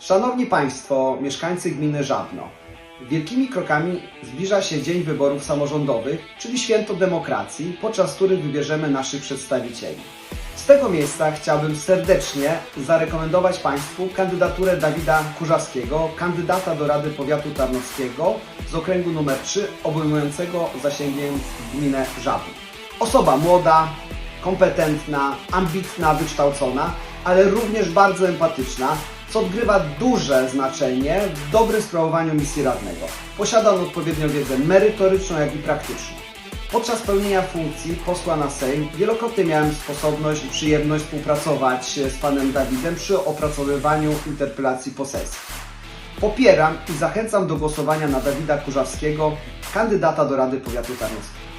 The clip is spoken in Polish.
Szanowni Państwo, mieszkańcy gminy Żabno, wielkimi krokami zbliża się dzień wyborów samorządowych, czyli święto demokracji, podczas których wybierzemy naszych przedstawicieli. Z tego miejsca chciałbym serdecznie zarekomendować Państwu kandydaturę Dawida Kurzawskiego, kandydata do Rady Powiatu Tarnowskiego z okręgu nr 3, obejmującego zasięgiem gminę Żabno. Osoba młoda, kompetentna, ambitna, wykształcona, ale również bardzo empatyczna, co odgrywa duże znaczenie w dobrym sprawowaniu misji radnego. Posiada on odpowiednią wiedzę merytoryczną, jak i praktyczną. Podczas pełnienia funkcji posła na Sejm wielokrotnie miałem sposobność i przyjemność współpracować z panem Dawidem przy opracowywaniu interpelacji poselskich. Popieram i zachęcam do głosowania na Dawida Kurzawskiego, kandydata do Rady Powiatu Tarnowskiego.